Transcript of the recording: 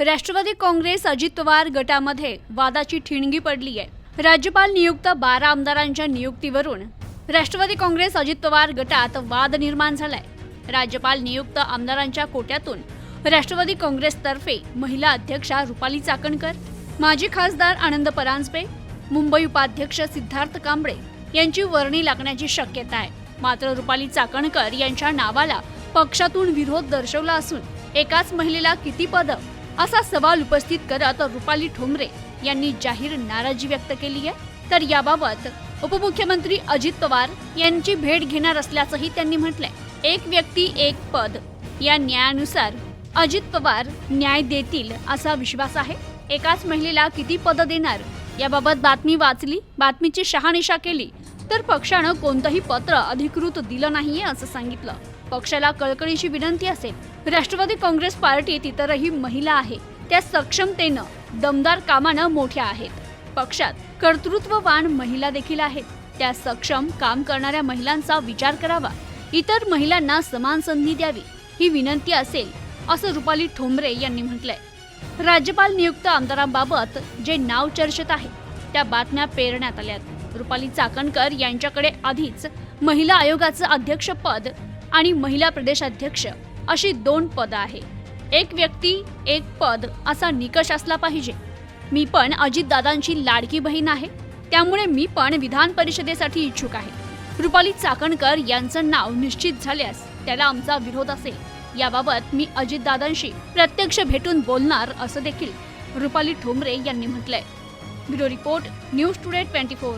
राष्ट्रवादी काँग्रेस अजित पवार गटामध्ये वादाची ठिणगी पडली आहे. राज्यपाल नियुक्त बारा आमदारांच्या नियुक्तीवरून राष्ट्रवादी काँग्रेस अजित पवार गटात वाद निर्माण झालाय. राज्यपाल नियुक्त आमदारांच्या कोट्यातून राष्ट्रवादी काँग्रेसतर्फे महिला अध्यक्षा रुपाली चाकणकर माजी खासदार आनंद परांजपे मुंबई उपाध्यक्ष सिद्धार्थ कांबळे यांची वर्णी लागण्याची शक्यता आहे. मात्र रुपाली चाकणकर यांच्या नावाला पक्षातून विरोध दर्शवला असून एकाच महिलेला किती पदं असा सवाल उपस्थित करत रुपाली ठोंबरे यांनी जाहीर नाराजी व्यक्त केली आहे. तर याबाबत उपमुख्यमंत्री अजित पवार यांची भेट घेणार असल्याचंही त्यांनी म्हटलंय. एक व्यक्ती एक पद. या न्यायानुसार अजित पवार न्याय देतील असा विश्वास आहे. एकाच महिलेला किती पद देणार? याबाबत बातमी वाचली बातमीची शहानिशा केली. तर पक्षानं कोणतंही पत्र अधिकृत दिलं नाहीये असं सांगितलं. पक्षाला कळकळीची विनंती असेल. राष्ट्रवादी काँग्रेस पार्टीत इतरही महिला आहे. त्या सक्षमतेनं दमदार कामानं मोठ्या आहेत. पक्षात कर्तृत्ववान महिला देखील आहेत. त्या सक्षम काम करणाऱ्या महिलांचा विचार करावा. इतर महिलांना समान संधी द्यावी ही विनंती असेल असं रुपाली ठोंबरे यांनी म्हटलंय. राज्यपाल नियुक्त आमदारांबाबत जे नाव चर्चेत आहे त्या बातम्या पेरण्यात आल्यात. रुपाली चाकणकर यांच्याकडे आधीच महिला आयोगाचं अध्यक्षपद आणि महिला प्रदेशाध्यक्ष अशी दोन पदं आहे. एक व्यक्ती एक पद असा निकष असला पाहिजे. मी पण अजितदादांची लाडकी बहीण आहे. त्यामुळे मी पण विधान परिषदेसाठी इच्छुक आहे. रुपाली चाकणकर यांचं नाव निश्चित झाल्यास त्याला आमचा विरोध असेल. याबाबत मी अजितदादांशी प्रत्यक्ष भेटून बोलणार असं देखील रुपाली ठोंबरे यांनी म्हटलंय. Bureau report news today twenty four.